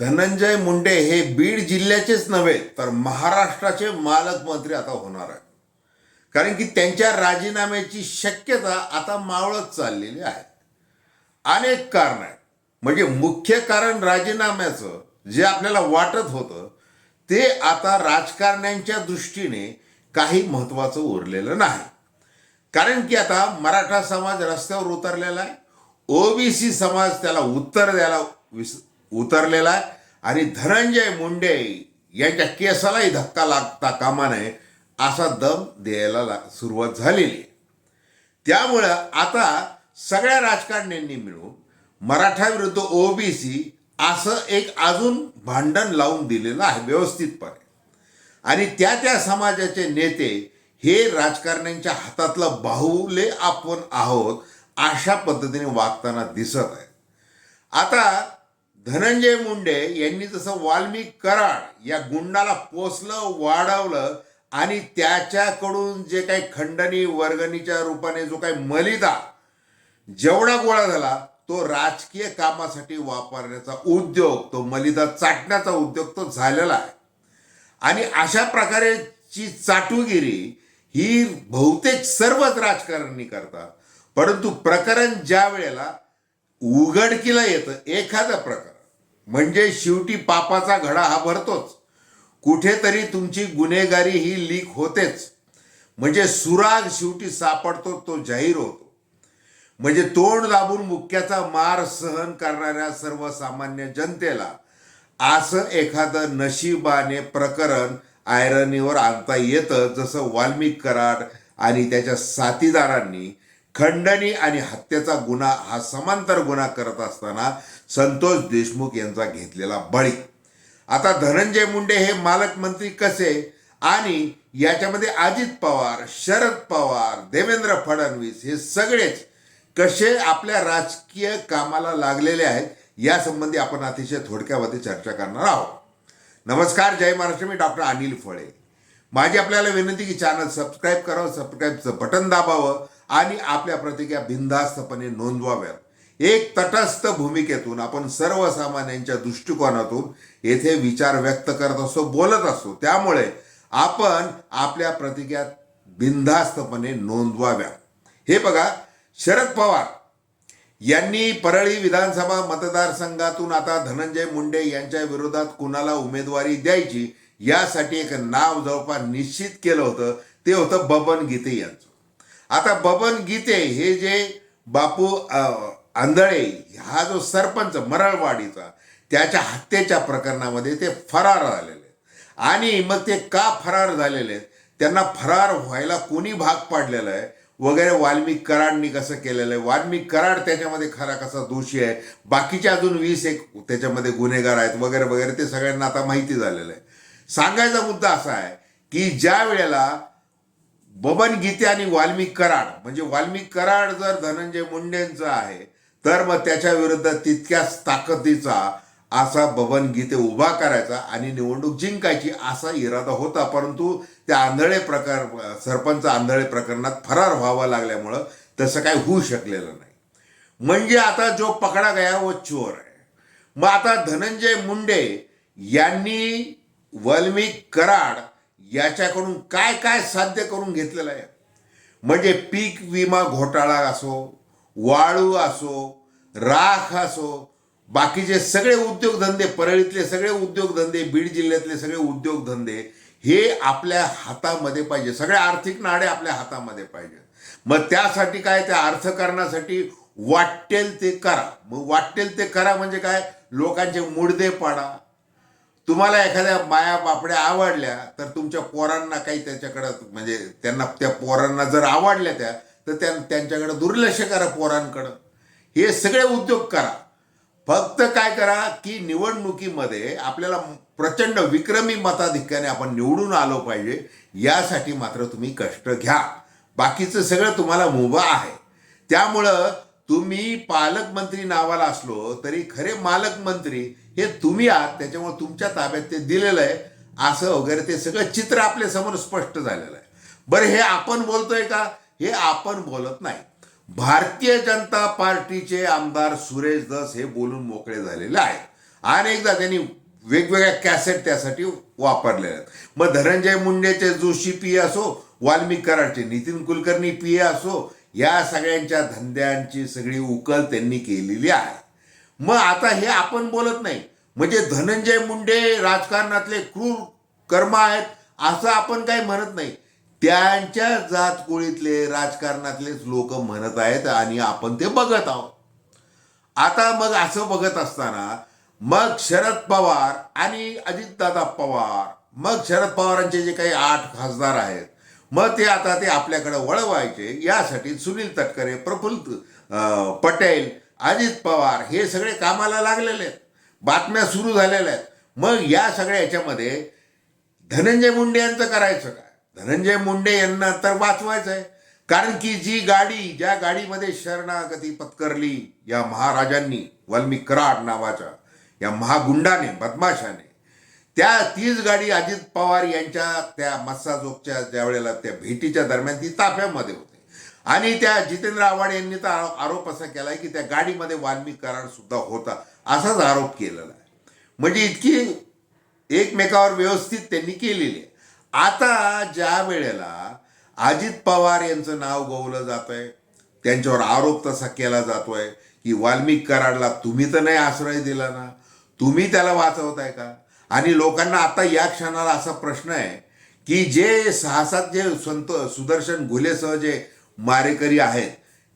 धनंजय मुंडे हे बीड जिल्ह्याचेच नव्हे तर महाराष्ट्राचे मालकमंत्री आता होणार आहे कारण की त्यांच्या राजीनाम्याची शक्यता आता मावळत चाललेली आहे. अनेक कारण आहेत. म्हणजे मुख्य कारण राजीनाम्याचं जे आपल्याला वाटत होतं ते आता राजकारण्यांच्या दृष्टीने काही महत्त्वाचं उरलेलं नाही. कारण की आता मराठा समाज रस्त्यावर उतरलेला आहे. ओबीसी समाज त्याला उत्तर द्यायला विस उतरलेला आहे. आणि धनंजय मुंडे यांच्या केसालाही धक्का लागता कामा नये असा दम द्यायला ला सुरुवात झालेली आहे. त्यामुळं आता सगळ्या राजकारण्यांनी मिळून मराठा विरुद्ध ओबीसी असं एक अजून भांडण लावून दिलेलं आहे व्यवस्थितपणे. आणि त्या त्या समाजाचे नेते हे राजकारण्यांच्या हातातलं बाहुले आपण आहोत अशा पद्धतीने वागताना दिसत आहे आता धनंजय मुंडे यांनी जसं वाल्मिक कराड या गुंडाला पोचलं वाढवलं आणि त्याच्याकडून जे काही खंडणी वर्गणीच्या रूपाने जो काही मलिदा जेवढा गोळा झाला तो राजकीय कामासाठी वापरण्याचा उद्योग तो मलिदा चाटण्याचा उद्योग तो झालेला आहे. आणि अशा प्रकारेची चाटुगिरी ही बहुतेक सर्वच राजकारणी करतात. परंतु प्रकरण ज्या वेळेला उघडकीला येतं एखादं प्रकरण म्हणजे शेवटी पापाचा घडा हा भरतोच. कुठेतरी तुमची गुन्हेगारी ही लीक होतेच. म्हणजे सुराग शेवटी सापडतो तो जाहीर होतो. म्हणजे तोंड दाबून मुक्याचा मार सहन करणाऱ्या सर्वसामान्य जनतेला असं एखादं नशिबाने प्रकरण आयरनीवर आणता येतं जसं वाल्मिक कराड आणि त्याच्या साथीदारांनी खंडणी आणि हत्येचा गुन्हा हा समांतर गुन्हा करत असताना संतोष देशमुख यांचा घेतलेला बळी. आता धनंजय मुंडे हे मालकमंत्री कसे? आणि याच्यामध्ये अजित पवार शरद पवार देवेंद्र फडणवीस हे सगळेच कसे आपल्या राजकीय कामाला लागलेले आहेत या संबंधी आपण अतिशय थोडक्यामध्ये चर्चा करणार आहोत. नमस्कार जय महाराष्ट्र. मी डॉक्टर अनिल फळे. माझी आपल्याला विनंती की चॅनल सबस्क्राईब करावं सबस्क्राईबचं बटन दाबावं आणि आपल्या प्रतिक्रिया बिनधास्तपणे नोंदवाव्यात. एक तटस्थ भूमिकेतून आपण सर्वसामान्यांच्या दृष्टिकोनातून येथे विचार व्यक्त करत असतो बोलत असतो त्यामुळे आपण आपल्या प्रतिक्रिया बिनधास्तपणे नोंदवाव्या. हे बघा शरद पवार यांनी परळी विधानसभा मतदारसंघातून आता धनंजय मुंडे यांच्या विरोधात कुणाला उमेदवारी द्यायची यासाठी एक नाव जवळपास निश्चित केलं होतं ते होतं बबन गीते यांचं. आता बबन गीते हे जे बापू आंधळे हा जो सरपंच मरळवाडीचा त्याच्या हत्येच्या प्रकरणामध्ये ते फरार झालेले. आणि मग ते का फरार झालेले? आहेत त्यांना फरार व्हायला कोणी भाग पाडलेला आहे? वगैरे वाल्मिक कराडनी कसं केलेलं आहे? वाल्मिक कराड त्याच्यामध्ये खरा कसा दोषी आहे? बाकीचे अजून वीस एक त्याच्यामध्ये गुन्हेगार आहेत वगैरे वगैरे ते सगळ्यांना आता माहिती झालेलं आहे. सांगायचा मुद्दा असा आहे की ज्या वेळेला बबन गीते आणि वाल्मिक कराड म्हणजे वाल्मिक कराड जर धनंजय मुंडेंचं आहे तर मग त्याच्या विरुद्ध तितक्याच ताकदीचा असा भवन गीते उभा करायचा आणि निवडणूक जिंकायची असा इरादा होता. परंतु त्या आंधळे प्रकार सरपंच आंधळे प्रकरणात फरार व्हावं लागल्यामुळं तसं काही होऊ शकलेलं नाही. म्हणजे आता जो पकडा गया वो चोर आहे मग आता धनंजय मुंडे यांनी वल्मी कराड याच्याकडून काय काय साध्य करून घेतलेलं आहे? म्हणजे पीक विमा घोटाळा असो वाळू असो राख असो बाकीचे सगळे उद्योगधंदे परळीतले सगळे उद्योगधंदे बीड जिल्ह्यातले सगळे उद्योगधंदे हे आपल्या हातामध्ये पाहिजे. सगळे आर्थिक नाडे आपल्या हातामध्ये पाहिजे. मग त्यासाठी काय त्या अर्थकारणासाठी वाटेल ते करा. मग वाटेल ते करा म्हणजे काय? लोकांचे मुडदे पाडा. तुम्हाला एखाद्या माया बापड्या आवडल्या तर तुमच्या पोरांना काही त्याच्याकडं म्हणजे त्यांना त्या पोरांना जर आवडल्या त्या तर त्या त्यांच्याकडं दुर्लक्ष करा पोरांकडं. हे सगळे उद्योग करा. फक्त काय करा की निवडणुकीमध्ये आपल्याला प्रचंड विक्रमी मताधिक्याने आपण निवडून आलो पाहिजे यासाठी मात्र तुम्ही कष्ट घ्या. बाकीचं सगळं तुम्हाला मुभा आहे. त्यामुळं तुम्ही पालकमंत्री नावाला असलो तरी खरे मालकमंत्री हे तुम्ही आहात त्याच्यामुळे तुमच्या ताब्यात ते दिलेलं आहे. असं वगैरे ते सगळं चित्र आपल्यासमोर स्पष्ट झालेलं आहे. बरं हे आपण बोलतोय का? हे आपण बोलत नाही. भारतीय जनता पार्टीचे आमदार सुरेश दस हे बोलून मोकळे झालेले आहेत. अनेकदा त्यांनी वेगवेगळ्या कॅसेट त्यासाठी वापरलेल्या आहेत. मग धनंजय मुंडेचे जोशी पी असो वाल्मिक कराडचे नितीन कुलकर्णी पी असो या सगळ्यांच्या धंद्यांची सगळी उकल त्यांनी केलेली आहे. मग आता हे आपण बोलत नाही. म्हणजे धनंजय मुंडे राजकारणातले क्रूर कर्म आहेत असं आपण काही म्हणत नाही. त्यांच्या जातकुळीतले राजकारणातलेच लोक म्हणत आहेत आणि आपण ते बघत आहोत. आता मग असं बघत असताना मग शरद पवार आणि अजितदादा पवार मग शरद पवारांचे जे काही आठ खासदार आहेत मग ते आता ते आपल्याकडे वळवायचे. यासाठी सुनील तटकरे प्रफुल्ल अं, पटेल अजित पवार हे सगळे कामाला लागलेले आहेत. बातम्या सुरू झालेल्या आहेत. मग या सगळ्या याच्यामध्ये धनंजय मुंडे यांचं करायचं का? धनंजय मुंडे यांना तर वाचवायचं आहे कारण की जी गाडी ज्या गाडीमध्ये शरणागती पत्करली या महाराजांनी वाल्मिक कराड नावाच्या या महागुंडाने बदमाशाने त्या तीच गाडी अजित पवार यांच्या त्या मस्साजोगच्या ज्या वेळेला त्या भेटीच्या दरम्यान ती ताफ्यामध्ये होते. आणि त्या जितेंद्र आव्हाड यांनी तर आरोप असा केलाय की त्या गाडीमध्ये वाल्मिक कराड सुद्धा होता असाच आरोप केलेला आहे. म्हणजे इतकी एकमेकावर व्यवस्थित त्यांनी केलेली आहे. आता ज्या वेळेला अजित पवार यांचं नाव गवलं जात आहे त्यांच्यावर आरोप तसा केला जातोय की वाल्मिक कराडला तुम्ही तर नाही आश्रय दिला ना तुम्ही त्याला वाचवताय का? आणि लोकांना आता या क्षणाला असा प्रश्न आहे की जे साहसात जे संत सुदर्शन घुलेसह जे मारेकरी आहेत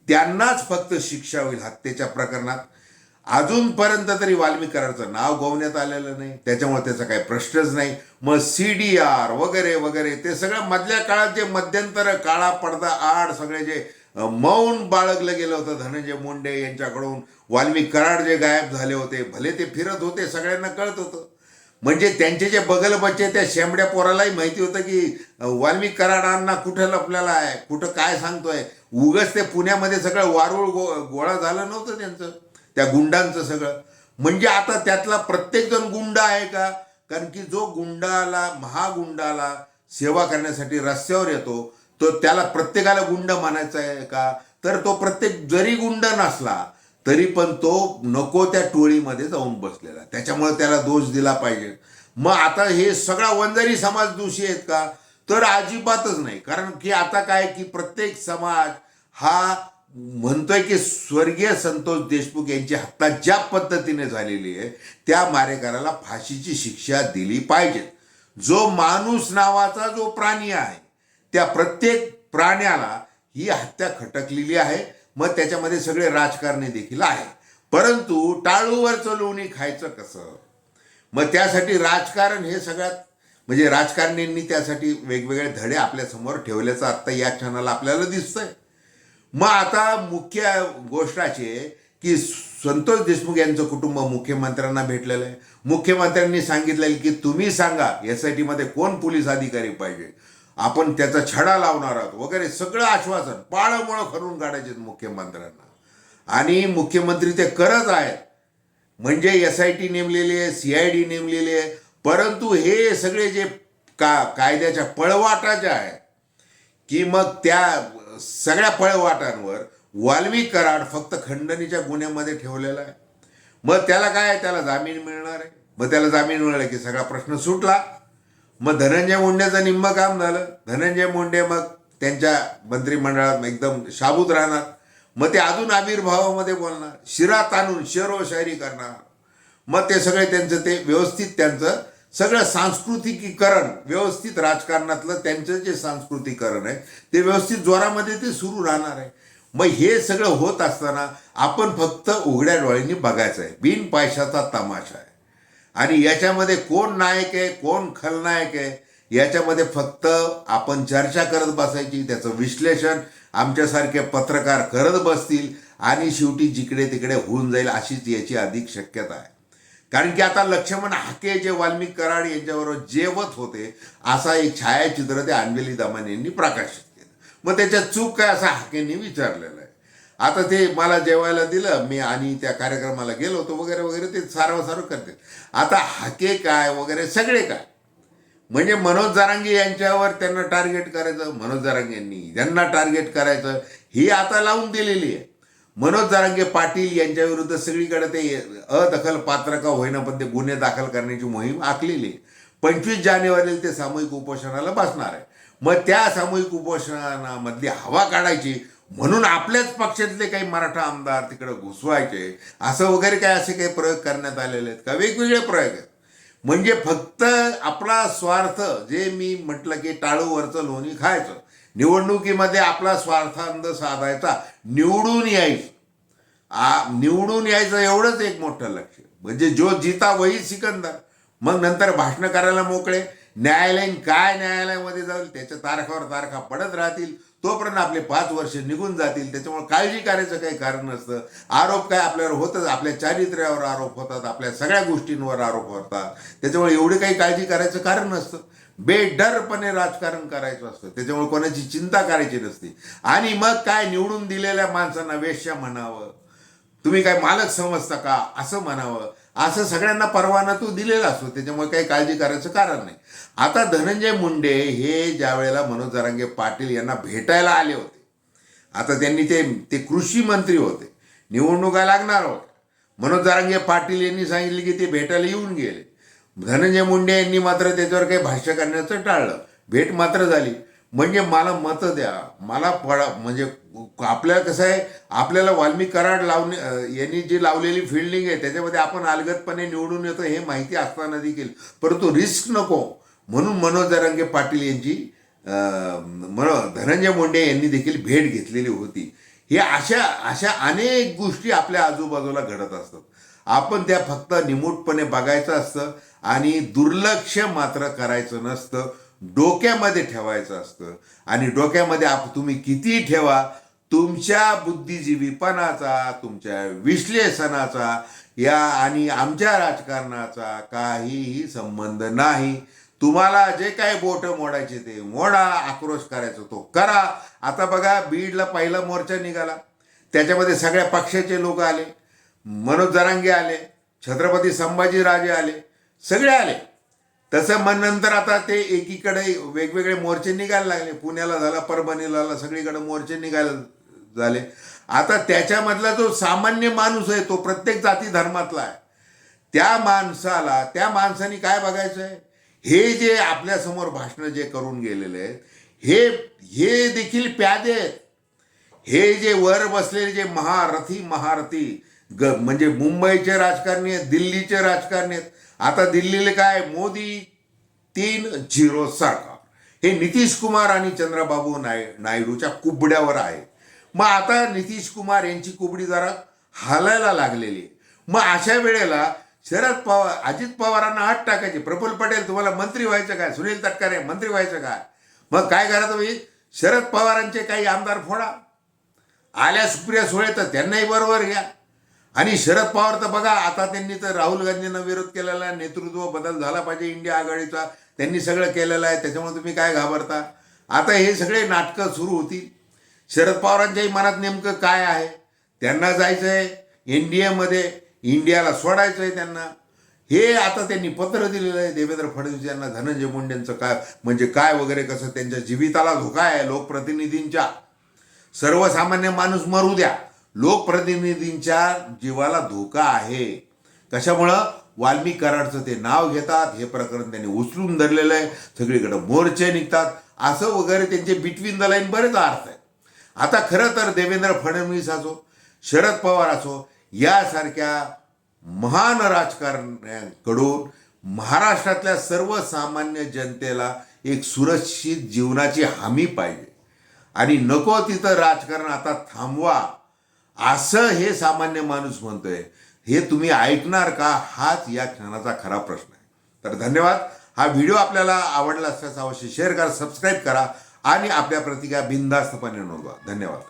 त्यांनाच फक्त शिक्षा होईल हत्येच्या प्रकरणात. अजूनपर्यंत तरी वाल्मिकरांचं नाव गवण्यात आलेलं नाही. त्याच्यामुळे त्याचा काही प्रश्नच नाही. मग सी डी आर वगैरे वगैरे ते सगळं मधल्या काळात जे मध्यंतर काळा पडदा आड सगळे जे मौन बाळगलं गेलं होतं धनंजय मुंडे यांच्याकडून. वाल्मिक कराड जे गायब झाले होते भले ते फिरत होते सगळ्यांना कळत होतं. म्हणजे त्यांचे जे बगल बच्चे त्या शेंबड्या पोरालाही माहिती होतं की वाल्मिक कराडांना कुठं लपलेला आहे कुठं काय सांगतोय. उगच ते पुण्यामध्ये सगळं वारुळ गो गोळा झालं नव्हतं त्यांचं. त्या गुंडांचं सगळं. म्हणजे आता त्यातला प्रत्येक जण गुंड आहे का? कारण की जो गुंडाला महागुंडाला सेवा करण्यासाठी रस्त्यावर येतो तो त्याला प्रत्येकाला गुंड मानायचा आहे का? तर तो प्रत्येक जरी गुंड नसला तरी पण तो नको त्या टोळीमध्ये जाऊन बसलेला. त्याच्यामुळे त्याला दोष दिला पाहिजे. मग आता हे सगळा वंजारी समाज दोषी आहेत का? तर अजिबातच नाही. कारण की आता काय की प्रत्येक समाज हा म्हणतोय की स्वर्गीय संतोष देशमुख यांची हत्या ज्या पद्धतीने झालेली आहे त्या मारेकऱ्याला फाशीची शिक्षा दिली पाहिजे. जो माणूस नावाचा जो प्राणी आहे त्या प्रत्येक प्राण्याला ही हत्या खटकलेली आहे. मग त्याच्यामध्ये सगळे राजकारणी देखील आहे. परंतु टाळूवरचं लोणी खायचं कसं? मग त्यासाठी राजकारण हे सगळ्यात म्हणजे राजकारणींनी त्यासाठी वेगवेगळे धडे आपल्यासमोर ठेवल्याचं आत्ता या क्षणाला आपल्याला दिसतंय. मग आता मुख्य गोष्ट अशी आहे की संतोष देशमुख यांचं कुटुंब मुख्यमंत्र्यांना भेटलेलं आहे. मुख्यमंत्र्यांनी सांगितलेलं की तुम्ही सांगा एस आय टीमध्ये कोण पोलीस अधिकारी पाहिजे? आपण त्याचा छडा लावणार आहोत. वगैरे सगळं आश्वासन पाळंमुळं करून काढायचे मुख्यमंत्र्यांना. आणि मुख्यमंत्री ते करत आहेत. म्हणजे एस आय टी नेमलेली आहे सी आय डी नेमलेली आहे. परंतु हे सगळे जे का कायद्याच्या पळवाटाच्या आहे आहेत की मग त्या सगळ्या पळवाटांवर वाल्मिक कराड फक्त खंडणीच्या गुन्ह्यामध्ये ठेवलेला आहे. मग त्याला काय त्याला जामीन मिळणार आहे. मग त्याला जामीन मिळाला की सगळा प्रश्न सुटला. मग धनंजय मुंडेचं निम्म काम झालं. धनंजय मुंडे मग त्यांच्या मंत्रिमंडळात एकदम शाबूत राहणार. मग ते अजून आविर्भावामध्ये बोलणार. शिरा ताणून शेरोशायरी करणार. मग ते सगळे त्यांचं ते व्यवस्थित त्यांचं सगळं सांस्कृतिकीकरण व्यवस्थित राजकारणातलं त्यांचं जे सांस्कृतिकरण आहे ते व्यवस्थित जोरामध्ये ते सुरू राहणार आहे. मग हे सगळं होत असताना आपण फक्त उघड्या डोळ्यांनी बघायचं आहे. बिन पैशाचा तमाशा आहे. आणि याच्यामध्ये कोण नायक आहे कोण खलनायक आहे याच्यामध्ये फक्त आपण चर्चा करत बसायची त्याचं विश्लेषण आमच्यासारखे पत्रकार करत बसतील आणि शेवटी जिकडे तिकडे होऊन जाईल अशीच याची अधिक शक्यता आहे. कारण की आता लक्ष्मण हाके जे वाल्मिक कराड यांच्याबरोबर जेवत होते असा एक छायाचित्र ते अंजली दमान यांनी प्रकाशित केलं. मग त्याच्यात चूक काय असं हाकेंनी विचारलेलं आहे. आता ते मला जेवायला दिलं मी आणि त्या कार्यक्रमाला गेलो होतो वगैरे वगैरे ते सारवासारव करते आता हाके काय वगैरे सगळे काय? म्हणजे मनोज जारांगी यांच्यावर त्यांना टार्गेट करायचं मनोज जारांगी यांनी ज्यांना टार्गेट करायचं ही आता लावून दिलेली आहे. मनोज जरांगे पाटील यांच्या विरुद्ध सगळीकडे ते अदखल पात्र का होईना पण ते गुन्हे दाखल करण्याची मोहीम आखलेली आहे. पंचवीस जानेवारीला ते सामूहिक उपोषणाला बसणार आहे. मग त्या सामूहिक उपोषणामधली हवा काढायची म्हणून आपल्याच पक्षातले काही मराठा आमदार तिकडे घुसवायचे असं वगैरे काय असे काही प्रयोग करण्यात आलेले आहेत का? वेगवेगळे प्रयोग आहेत. म्हणजे फक्त आपला स्वार्थ जे मी म्हटलं की टाळूवरचं लोणी खायचं निवडणुकीमध्ये आपला स्वार्थांध साधायचा निवडून यायचं. आ निवडून यायचं एवढंच एक मोठं लक्ष म्हणजे जो जिता वही सिकंदर. मग नंतर भाषणं करायला मोकळे. न्यायालयीन काय न्यायालयामध्ये जाईल त्याच्या तारखावर तारखा पडत राहतील. तोपर्यंत आपले पाच वर्ष निघून जातील. त्याच्यामुळे काळजी करायचं काही कारण नसतं. आरोप काय आपल्यावर होतच आपल्या चारित्र्यावर आरोप होतात आपल्या सगळ्या गोष्टींवर आरोप होतात. त्याच्यामुळे एवढी काही काळजी करायचं कारण नसतं. बेडरपणे राजकारण करायचं असतं. त्याच्यामुळे कोणाची चिंता करायची नसते. आणि मग काय निवडून दिलेल्या माणसांना वेश्या म्हणावं. तुम्ही काय मालक समजता का? असं म्हणावं. असं सगळ्यांना परवाना तू दिलेला असतो. त्याच्यामुळे काही काळजी करायचं कारण नाही. आता धनंजय मुंडे हे ज्या वेळेला मनोज जरांगे पाटील यांना भेटायला आले होते आता त्यांनी ते ते कृषी मंत्री होते. निवडणुका लागणार होत्या. मनोज जरांगे पाटील यांनी सांगितले की ते भेटायला येऊन गेले. धनंजय मुंडे यांनी मात्र त्याच्यावर काही भाष्य करण्याचं टाळलं. भेट मात्र झाली. म्हणजे मला मतं द्या. मला पडा म्हणजे आपल्याला कसं आहे आपल्याला वाल्मी कराड लावणे यांनी जी लावलेली फिल्डिंग आहे त्याच्यामध्ये आपण अलगदपणे निवडून येतो हे माहिती असताना देखील. परंतु रिस्क नको. म्हणून मनोज जरांगे पाटील यांची मनो धनंजय मुंडे यांनी देखील भेट घेतलेली होती. हे अशा अशा अनेक गोष्टी आपल्या आजूबाजूला घडत असतात. आपण त्या फक्त निमूटपणे बघायचं असतं आणि दुर्लक्ष मात्र करायचं नसतं. डोक्यामध्ये ठेवायचं असतं. आणि डोक्यामध्ये आप तुम्ही कितीही ठेवा तुमच्या बुद्धिजीवीपणाचा तुमच्या विश्लेषणाचा या आणि आमच्या राजकारणाचा काहीही संबंध नाही. तुम्हाला जे काय बोट मोडायचे ते मोडा आक्रोश करायचा तो करा. आता बघा बीडला पहिला मोर्चा निघाला. त्याच्यामध्ये सगळ्या पक्षाचे लोक आले. मनोज जरांगे आले. छत्रपती संभाजीराजे आले. सगळे आले. तसं मग नंतर आता ते एकीकडे वेगवेगळे मोर्चे निघायला लागले. पुण्याला झाला परभणीला झाला सगळीकडे मोर्चे निघायला झाले. आता त्याच्यामधला जो सामान्य माणूस आहे तो प्रत्येक जाती धर्मातला आहे. त्या माणसाला त्या माणसाने काय बघायचं आहे हे जे आपल्यासमोर भाषणं जे करून गेलेले आहेत हे हे देखील प्यादे आहेत. हे जे वर बसलेले जे महारथी महारथी ग म्हणजे मुंबईचे राजकारणी आहेत दिल्लीचे राजकारणी आहेत आता दिल्लीला काय मोदी तीन झिरो सरकार. हे नितीश कुमार आणि चंद्रबाबू नाय नायडूच्या कुबड्यावर आहे. मग आता नितीश कुमार यांची कुबडी जरा हालायला लागलेली मग अशा वेळेला शरद पवार अजित पवारांना हात टाकायचे. प्रफुल्ल पटेल तुम्हाला मंत्री व्हायचं काय? सुनील तटकरे मंत्री व्हायचं काय? मग काय करायचं तुम्ही शरद पवारांचे काही आमदार फोडा. आल्या सुप्रिया सुळे तर त्यांनाही बरोबर घ्या. आणि शरद पवार तर बघा आता त्यांनी तर राहुल गांधींना विरोध केलेला आहे नेतृत्व बदल झाला पाहिजे इंडिया आघाडीचा. त्यांनी सगळं केलेलं आहे त्याच्यामुळे तुम्ही काय घाबरता? आता हे सगळे नाटकं सुरू होतील. शरद पवारांच्याही मनात नेमकं काय आहे? त्यांना जायचं आहे एन डी एमध्ये इंडियाला सोडायचं आहे त्यांना. हे आता त्यांनी पत्र दिलेलं आहे देवेंद्र फडणवीस यांना धनंजय मुंडेंचं काय म्हणजे काय वगैरे कसं त्यांच्या जीविताला धोका आहे लोकप्रतिनिधींच्या. सर्वसामान्य माणूस मरू द्या. लोकप्रतिनिधींच्या जीवाला धोका आहे. कशामुळं? वाल्मिक कराडचं ते नाव घेतात हे प्रकरण त्यांनी उचलून धरलेलं आहे. सगळीकडे मोर्चे निघतात. असं वगैरे त्यांचे बिटवीन द लाईन बरेच अर्थ आहेत. आता खरं तर देवेंद्र फडणवीस असो शरद पवार असो यासारख्या महान राजकारण्याकडून महाराष्ट्रातल्या सर्वसामान्य जनतेला एक सुरक्षित जीवनाची हमी पाहिजे. आणि नको तिथं राजकारण आता थांबवा. असं हे सामान्य माणूस म्हणतोय हे तुम्ही ऐकणार का? हाच या क्षणाचा खरा प्रश्न आहे. तर धन्यवाद. हा व्हिडिओ आपल्याला आवडला असल्यास अवश्य शेअर करा सबस्क्राईब करा आणि आपल्या प्रतिक्रिया बिनधास्तपणे नोंदवा. धन्यवाद.